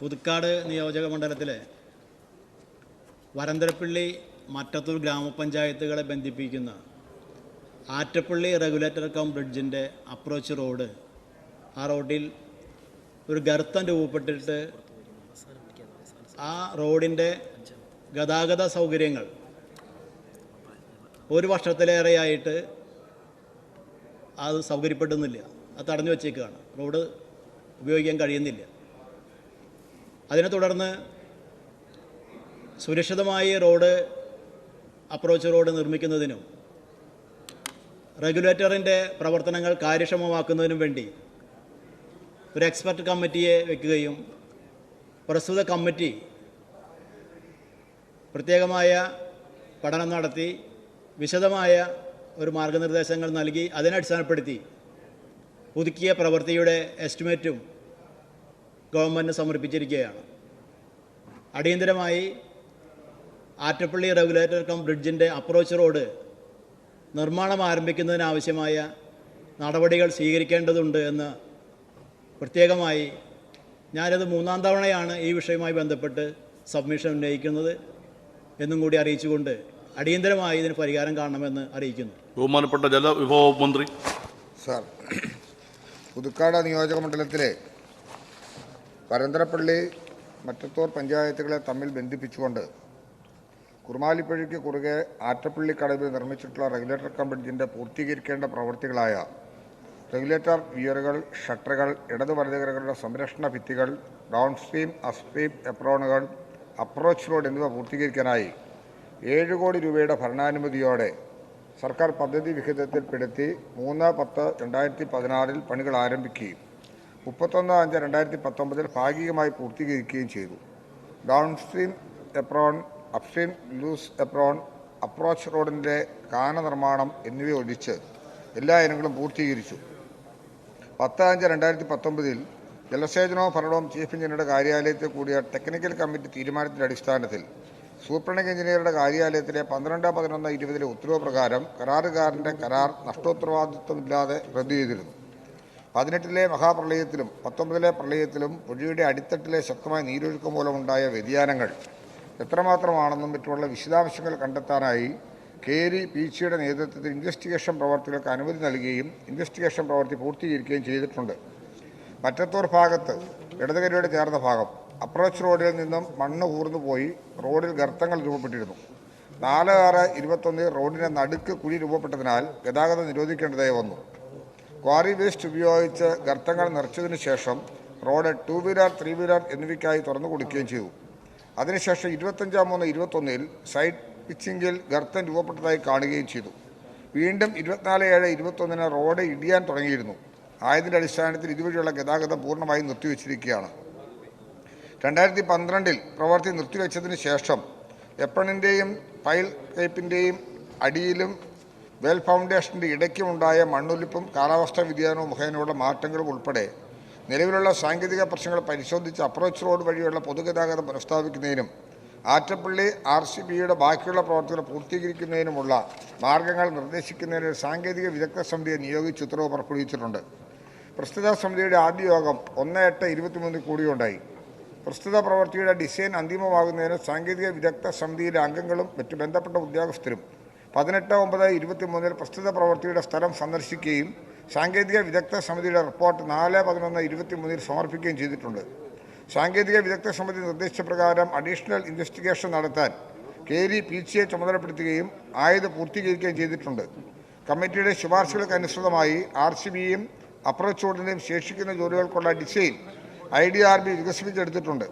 പുതുക്കാട് നിയോജക മണ്ഡലത്തിലെ വരന്തരപ്പള്ളി മറ്റത്തൂർ ഗ്രാമപഞ്ചായത്തുകളെ ബന്ധിപ്പിക്കുന്ന ആറ്റപ്പള്ളി റെഗുലേറ്റർ കം ബ്രിഡ്ജിന്റെ അപ്രോച്ച് റോഡ് ആ റോഡിൽ ഒരു ഗർത്തം രൂപപ്പെട്ടിട്ട് ആ റോഡിന്റെ ഗതാഗത സൗകര്യങ്ങൾ ഒരു വർഷത്തിലേറെയായിട്ട് അത് സൗകര്യപ്പെടുന്നില്ല. അത് തടഞ്ഞു വച്ചേക്കുകയാണ് റോഡ് ഉപയോഗിക്കാൻ കഴിയുന്നില്ല. അതിനെ തുടർന്ന് സുരക്ഷിതമായ റോഡ് അപ്രോച്ച് റോഡ് നിർമ്മിക്കുന്നതിനും റെഗുലേറ്ററിന്റെ പ്രവർത്തനങ്ങൾ കാര്യക്ഷമമാക്കുന്നതിനും വേണ്ടി ഒരു എക്സ്പെർട്ട് കമ്മിറ്റിയെ വെക്കുകയും പ്രസ്തുത കമ്മിറ്റി പ്രത്യേകമായ പഠനം നടത്തി വിശദമായ ഒരു മാർഗനിർദ്ദേശങ്ങൾ നൽകി അതിനെ അതിനടിസ്ഥാനപ്പെടുത്തി പുതുക്കിയ പ്രവൃത്തിയുടെ എസ്റ്റിമേറ്റും ഗവൺമെന്റ് സമർപ്പിച്ചിരിക്കുകയാണ്. അടിയന്തരമായി ആറ്റപ്പള്ളി റെഗുലേറ്റർ കം ബ്രിഡ്ജിന്റെ അപ്രോച്ച് റോഡ് നിർമ്മാണം ആരംഭിക്കുന്നതിനാവശ്യമായ നടപടികൾ സ്വീകരിക്കേണ്ടതുണ്ട് എന്ന് പ്രത്യേകമായി ഞാനത് മൂന്നാം തവണയാണ് ഈ വിഷയവുമായി ബന്ധപ്പെട്ട് സബ്മിഷൻ ഉന്നയിക്കുന്നത് എന്നും കൂടി അറിയിച്ചുകൊണ്ട് അടിയന്തരമായി ഇതിന് പരിഹാരം കാണണമെന്ന് അറിയിക്കുന്നു. ബഹുമാനപ്പെട്ട ജലവിഭവ മന്ത്രി. സാർ പുതുക്കാട് നിയോജക മണ്ഡലത്തിലെ പരന്തരപ്പള്ളി മറ്റത്തൂർ പഞ്ചായത്തുകളെ തമ്മിൽ ബന്ധിപ്പിച്ചുകൊണ്ട് കുറുമാലിപ്പുഴയ്ക്ക് കുറുകെ ആറ്റപ്പള്ളി കടവിൽ നിർമ്മിച്ചിട്ടുള്ള റെഗുലേറ്റർ കം പൂർത്തീകരിക്കേണ്ട പ്രവൃത്തികളായ റെഗുലേറ്റർ വിയറുകൾ ഷട്ടറുകൾ ഇടതു സംരക്ഷണ ഭിത്തികൾ ഡൗൺ സ്ട്രീം അപ്സ്ട്രീം എപ്രോണുകൾ അപ്രോച്ച് റോഡ് എന്നിവ പൂർത്തീകരിക്കാനായി ഏഴ് കോടി രൂപയുടെ ഭരണാനുമതിയോടെ സർക്കാർ പദ്ധതി വിഹിതത്തിൽപ്പെടുത്തി മൂന്ന് പത്ത് രണ്ടായിരത്തി പതിനാറിൽ പണികൾ ആരംഭിക്കുകയും മുപ്പത്തൊന്ന് അഞ്ച് രണ്ടായിരത്തി പത്തൊമ്പതിൽ ഭാഗികമായി പൂർത്തീകരിക്കുകയും ചെയ്തു. Downstream apron upstream loose apron approach റോഡിന്റെ കാന നിർമ്മാണം എന്നിവ ഒഴിച്ച് എല്ലാ ഇനങ്ങളും പൂർത്തീകരിച്ചു. പത്ത് അഞ്ച് രണ്ടായിരത്തി പത്തൊമ്പതിൽ ജലസേചനവും ഭരണവും ചീഫ് എഞ്ചിനീയറുടെ കാര്യാലയത്തിൽ കൂടിയ ടെക്നിക്കൽ കമ്മിറ്റി തീരുമാനത്തിന്റെ അടിസ്ഥാനത്തിൽ സൂപ്രണ്ടിംഗ് എഞ്ചിനീയറുടെ കാര്യാലയത്തിലെ പന്ത്രണ്ട് പതിനൊന്ന് ഇരുപതിലെ ഉത്തരവ് പ്രകാരം കരാറുകാരന്റെ കരാർ നഷ്ടോത്തരവാദിത്വമില്ലാതെ റദ്ദു ചെയ്തിരുന്നു. പതിനെട്ടിലെ മഹാപ്രളയത്തിലും പത്തൊമ്പതിലെ പ്രളയത്തിലും പുഴയുടെ അടിത്തട്ടിലെ ശക്തമായ നീരൊഴുക്ക് മൂലമുണ്ടായ വ്യതിയാനങ്ങൾ എത്രമാത്രമാണെന്നും മറ്റുള്ള വിശദാംശങ്ങൾ കണ്ടെത്താനായി കേരി പി സിയുടെ നേതൃത്വത്തിൽ ഇൻവെസ്റ്റിഗേഷൻ പ്രവർത്തികൾക്ക് അനുമതി നൽകുകയും ഇൻവെസ്റ്റിഗേഷൻ പ്രവൃത്തി പൂർത്തീകരിക്കുകയും ചെയ്തിട്ടുണ്ട്. മറ്റത്തൂർ ഭാഗത്ത് ഇടതുകരയോട് ചേർന്ന ഭാഗം അപ്രോച്ച് റോഡിൽ നിന്നും മണ്ണ് കൂർന്നു പോയി റോഡിൽ ഗർത്തങ്ങൾ രൂപപ്പെട്ടിരുന്നു. നാല് ആറ് ഇരുപത്തൊന്നിൽ റോഡിന്റെ നടുക്ക് കുഴി രൂപപ്പെട്ടതിനാൽ ഗതാഗതം നിരോധിക്കേണ്ടതായി വന്നു. ക്വാറി വേസ്റ്റ് ഉപയോഗിച്ച് ഗർത്തങ്ങൾ നിറച്ചതിനു ശേഷം road two wheeler three wheeler എന്നിവയ്ക്കായി തുറന്നു കൊടുക്കുകയും ചെയ്തു. അതിനുശേഷം ഇരുപത്തഞ്ചാം മൂന്ന് ഇരുപത്തൊന്നിൽ സൈഡ് പിച്ചിങ്ങിൽ ഗർത്തം രൂപപ്പെട്ടതായി കാണുകയും ചെയ്തു. വീണ്ടും ഇരുപത്തിനാല് ഏഴ് ഇരുപത്തൊന്നിന് റോഡ് ഇടിയാൻ തുടങ്ങിയിരുന്നു. ആയതിന്റെ അടിസ്ഥാനത്തിൽ ഇതുവഴിയുള്ള ഗതാഗതം പൂർണമായും നിർത്തിവെച്ചിരിക്കുകയാണ്. രണ്ടായിരത്തി പന്ത്രണ്ടിൽ പ്രവൃത്തി നിർത്തിവെച്ചതിന് ശേഷം എപ്പണിന്റെയും പൈൽ പൈപ്പിന്റെയും അടിയിലും വെൽ ഫൗണ്ടേഷന്റെ ഇടയ്ക്കുമുണ്ടായ മണ്ണൊലിപ്പും കാലാവസ്ഥാ വ്യതിയാനവും മുഖേനയുള്ള മാറ്റങ്ങളും ഉൾപ്പെടെ നിലവിലുള്ള സാങ്കേതിക പ്രശ്നങ്ങൾ പരിശോധിച്ച് അപ്രോച്ച് റോഡ് വഴിയുള്ള പൊതുഗതാഗതം പുനഃസ്ഥാപിക്കുന്നതിനും ആറ്റപ്പള്ളി ആർ സി ബിയുടെ ബാക്കിയുള്ള പ്രവർത്തികൾ പൂർത്തീകരിക്കുന്നതിനുമുള്ള മാർഗങ്ങൾ നിർദ്ദേശിക്കുന്നതിന് സാങ്കേതിക വിദഗ്ധ സമിതിയെ നിയോഗിച്ച് ഉത്തരവ് പുറപ്പെടുവിച്ചിട്ടുണ്ട്. പ്രസ്തുത സമിതിയുടെ ആദ്യ യോഗം ഒന്ന് എട്ട് ഇരുപത്തിമൂന്നിൽ കൂടിയുണ്ടായി. പ്രസ്തുത പ്രവൃത്തിയുടെ ഡിസൈൻ അന്തിമമാകുന്നതിന് സാങ്കേതിക വിദഗ്ധ സമിതിയിലെ അംഗങ്ങളും മറ്റ് ബന്ധപ്പെട്ട ഉദ്യോഗസ്ഥരും പതിനെട്ട് ഒമ്പത് ഇരുപത്തി മൂന്നിൽ പ്രസ്തുത പ്രവൃത്തിയുടെ സ്ഥലം സന്ദർശിക്കുകയും സാങ്കേതിക വിദഗ്ധ സമിതിയുടെ റിപ്പോർട്ട് നാല് പതിനൊന്ന് ഇരുപത്തി മൂന്നിൽ സമർപ്പിക്കുകയും ചെയ്തിട്ടുണ്ട്. സാങ്കേതിക വിദഗ്ധ സമിതി നിർദ്ദേശപ്രകാരം പ്രകാരം അഡീഷണൽ ഇൻവെസ്റ്റിഗേഷൻ നടത്താൻ കേരി പി സിയെ ചുമതലപ്പെടുത്തുകയും ആയത് പൂർത്തീകരിക്കുകയും ചെയ്തിട്ടുണ്ട്. കമ്മിറ്റിയുടെ ശുപാർശകൾക്ക് അനുസൃതമായി ആർ സി ബിയും അപ്രോച്ച് ഓർഡിനെയും ശേഷിക്കുന്ന ജോലികൾക്കുള്ള design I D R B വികസിപ്പിച്ചെടുത്തിട്ടുണ്ട്.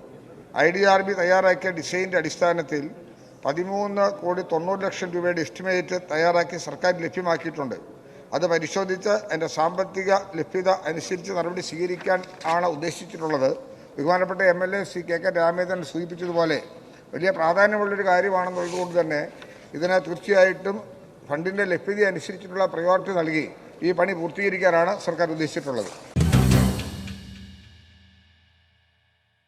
ഐ ഡി ആർ ബി തയ്യാറാക്കിയ ഡിസൈനിന്റെ അടിസ്ഥാനത്തിൽ പതിമൂന്ന് കോടി തൊണ്ണൂറ് ലക്ഷം രൂപയുടെ എസ്റ്റിമേറ്റ് തയ്യാറാക്കി സർക്കാർ ലഭ്യമാക്കിയിട്ടുണ്ട്. അത് പരിശോധിച്ച് അതിന്റെ സാമ്പത്തിക ലഭ്യത അനുസരിച്ച് നടപടി സ്വീകരിക്കാൻ ആണ് ഉദ്ദേശിച്ചിട്ടുള്ളത്. ബഹുമാനപ്പെട്ട M L A C K K Ramendran സൂചിപ്പിച്ചതുപോലെ വലിയ പ്രാധാന്യമുള്ളൊരു കാര്യമാണെന്നുള്ളതുകൊണ്ട് തന്നെ ഇതിനെ തീർച്ചയായിട്ടും ഫണ്ടിന്റെ ലഭ്യത അനുസരിച്ചിട്ടുള്ള പ്രയോറിറ്റി നൽകി ഈ പണി പൂർത്തീകരിക്കാനാണ് സർക്കാർ ഉദ്ദേശിച്ചിട്ടുള്ളത്.